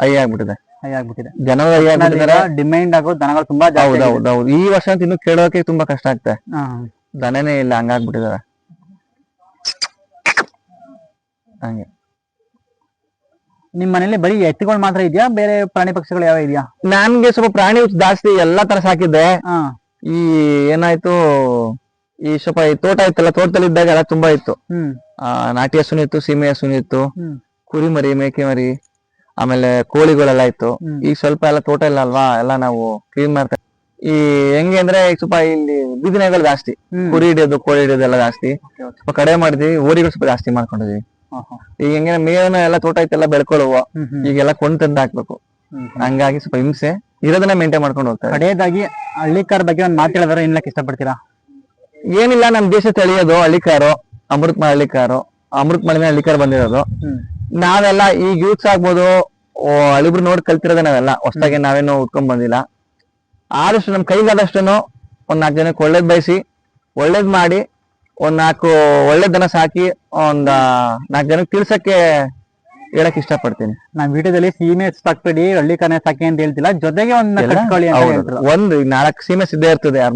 ಐ ಆಗ್ಬಿಟ್ಟಿದೆ. ಹೈ ಹೈ ಡಿಮ್ಯಾಂಡ್ ಆಗೋ ದನಗಳು ತುಂಬಾ ಈ ವರ್ಷ ಇನ್ನು ಕೇಳೋಕೆ ತುಂಬಾ ಕಷ್ಟ ಆಗ್ತದೆ ಹಾ. ದನನೇ ಇಲ್ಲ ಹಂಗಾಗ್ಬಿಟ್ಟಿದಾರೆ ಹಂಗೆ. ನಿಮ್ ಮನೇಲಿ ಬರೀ ಎತ್ತುಗಳು ಮಾತ್ರ ಇದೆಯಾ? ಬೇರೆ ಪ್ರಾಣಿ ಪಕ್ಷಿಗಳು ಯಾವ ಇದೆಯಾ? ನನ್ಗೆ ಸ್ವಲ್ಪ ಪ್ರಾಣಿ ಜಾಸ್ತಿ ಎಲ್ಲಾ ತರ ಸಾಕಿದ್ದೆ. ಹಾ. ಈ ಏನಾಯ್ತು? ಈ ಸ್ವಲ್ಪ ಈ ತೋಟ ಇತ್ತಲ್ಲ ತೋಟದಲ್ಲಿ ಇದ್ದಾಗ ಎಲ್ಲ ತುಂಬಾ ಇತ್ತು. ಹ್ಮ್. ಆ ನಾಟಿ ಹಸುನು ಇತ್ತು ಸೀಮೆ ಹಸುನು ಇತ್ತು ಹ್ಮ್. ಕುರಿ ಮರಿ ಮೇಕೆ ಮರಿ ಆಮೇಲೆ ಕೋಳಿಗಳೆಲ್ಲ ಇತ್ತು. ಹ್ಮ್. ಈಗ ಸ್ವಲ್ಪ ಎಲ್ಲ ತೋಟ ಇಲ್ಲ ಅಲ್ವಾ? ಎಲ್ಲ ನಾವು ಕ್ಲೀನ್ ಮಾಡ್ತಾ ಈ ಹೆಂಗೆ ಅಂದ್ರೆ ಈಗ ಸ್ವಲ್ಪ ಇಲ್ಲಿ ಬೀದಿನಾಗಳು ಜಾಸ್ತಿ. ಹ್ಮ್. ಕುರಿ ಹಿಡಿಯೋದು ಕೋಳಿ ಹಿಡಿಯೋದು ಎಲ್ಲ ಜಾಸ್ತಿ. Okay, okay. ಸ್ವಲ್ಪ ಕಡೆ ಮಾಡಿದ್ವಿ ಊರಿಗಳು ಸ್ವಲ್ಪ ಜಾಸ್ತಿ ಮಾಡ್ಕೊಂಡಿದ್ವಿ. ಈಗ ಹೆಂಗೆ ಮೇವನ ಎಲ್ಲ ತೋಟ ಐತೆಲ್ಲ ಬೆಳ್ಕೊಳ್ಳುವ. ಈಗೆಲ್ಲ ಕೊಂಡ್ ತಂದು ಹಾಕ್ಬೇಕು. ಹಂಗಾಗಿ ಸ್ವಲ್ಪ ಹಿಂಸೆ ಇರೋದನ್ನ ಮೇಂಟೈನ್ ಮಾಡ್ಕೊಂಡು ಹೋಗ್ತಾರೆ. ಕಡೆಯದಾಗಿ ಹಳ್ಳಿಕಾರ್ ಬಗ್ಗೆ ಒಂದ್ ಮಾತು ಹೇಳಿದ್ರೆ ಇಷ್ಟ ಇಷ್ಟಪಡ್ತೀರಾ? ಏನಿಲ್ಲ ನಮ್ ದೇಶ ತಿಳಿಯೋದು ಹಳ್ಳಿಕಾರು ಅಮೃತ್ ಹಳ್ಳಿಕಾರು ಅಮೃತ್ ಮಹಲಿನ ಹಳ್ಳಿಕಾರ್ ಬಂದಿರೋದು. ನಾವೆಲ್ಲ ಈಗ ಯೂತ್ಸ್ ಆಗ್ಬೋದು ಹಳಿಬ್ರು ನೋಡಿ ಕಲ್ತಿರೋದೇ ನಾವೆಲ್ಲ. ಹೊಸದಾಗಿ ನಾವೇನು ಉಟ್ಕೊಂಡ್ ಬಂದಿಲ್ಲ. ಆದಷ್ಟು ನಮ್ ಕೈಗಾದಷ್ಟು ಒಂದ್ ನಾಲ್ಕು ಜನಕ್ಕೆ ಒಳ್ಳೇದ್ ಬಯಸಿ ಒಳ್ಳೇದ್ ಮಾಡಿ ಒಂದ್ ನಾಲ್ಕು ಒಳ್ಳೆ ದನ ಸಾಕಿ ಒಂದ್ ನಾಲ್ಕು ಜನಕ್ಕೆ ತಿಳ್ಸಕ್ಕೆ ಹೇಳಕ್ ಇಷ್ಟಪಡ್ತೀನಿ. ನಾನ್ ವಿಡಿಯೋದಲ್ಲಿ ಸೀಮೆ ಸಾಕ್ಬೇಡಿ ಹಳ್ಳಿ ಕನೆ ಸಾಕಿ ಅಂತ ಹೇಳ್ತಿಲ್ಲ. ಜೊತೆಗೆ ಒಂದ್? ಕಟ್ಕೊಳ್ಳಿ ಅಂತ. ಹೇಳ್ತಿಲ್ಲ. ಒಂದ್ ಈಗ ನಾಲ್ಕು ಸೀಮೆ ಸಿದ್ಧ ಇರ್ತದೆ ಯಾರ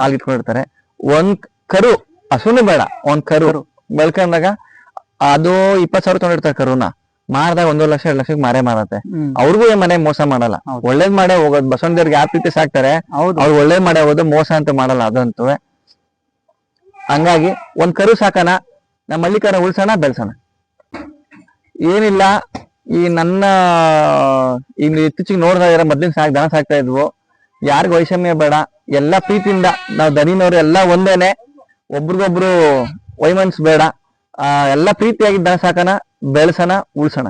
ಹಾಲ್ ಇಟ್ಕೊಂಡಿರ್ತಾರೆ ಒಂದ್ ಕರು ಹಸುನು ಬೇಡ ಒಂದ್ ಕರು. ಬೆಳ್ಕೊಂಡಾಗ ಅದು ಇಪ್ಪತ್ ಸಾವಿರ ತಗೊಂಡಿರ್ತಾರೆ ಕರುನ. ಮಾರ್ದಾಗ ಒಂದೂವರೆ ಲಕ್ಷ ಎರಡು ಲಕ್ಷಕ್ಕೆ ಮಾರೇ ಮಾರತ್ತೆ. ಅವ್ರಿಗೂ ಮನೆ ಮೋಸ ಮಾಡಲ್ಲ. ಒಳ್ಳೇದ್ ಮಾಡೇ ಹೋಗೋದು ಬಸವಣ್ಣದೇವ್ರಿಗೆ ಯಾವ ರೀತಿ ಸಾಕ್ತಾರೆ ಅವ್ರು ಒಳ್ಳೇದ್ ಮಾಡೇ ಹೋಗೋದು ಮೋಸ ಅಂತ ಮಾಡಲ್ಲ ಅದಂತೂ. ಹಂಗಾಗಿ ಒಂದ್ ಕರು ಸಾಕೋಣ ನಮ್ಮ ಹಳ್ಳಿಕರ ಉಳ್ಸೋಣ, ಬೆಳ್ಸೋಣ. ಏನಿಲ್ಲ, ಈ ನನ್ನ ಈಗ ಇತ್ತೀಚೆಗೆ ನೋಡ್ತಾ ಇದಾರೆ, ಮೊದ್ಲಿನ ಸಾಕ್, ದನ ಸಾಕ್ತಾ ಇದ್ವು. ಯಾರಿಗೂ ವೈಷಮ್ಯ ಬೇಡ, ಎಲ್ಲ ಪ್ರೀತಿಯಿಂದ ನಾವು ದನಿನವ್ರು ಎಲ್ಲ ಒಂದೇನೆ. ಒಬ್ರಿಗೊಬ್ರು ವೈಮನ್ಸ್ ಬೇಡ. ಆ, ಎಲ್ಲಾ ಪ್ರೀತಿಯಾಗಿ ದನ ಸಾಕೋಣ ಬೆಳ್ಸೋಣ, ಉಳ್ಸೋಣ.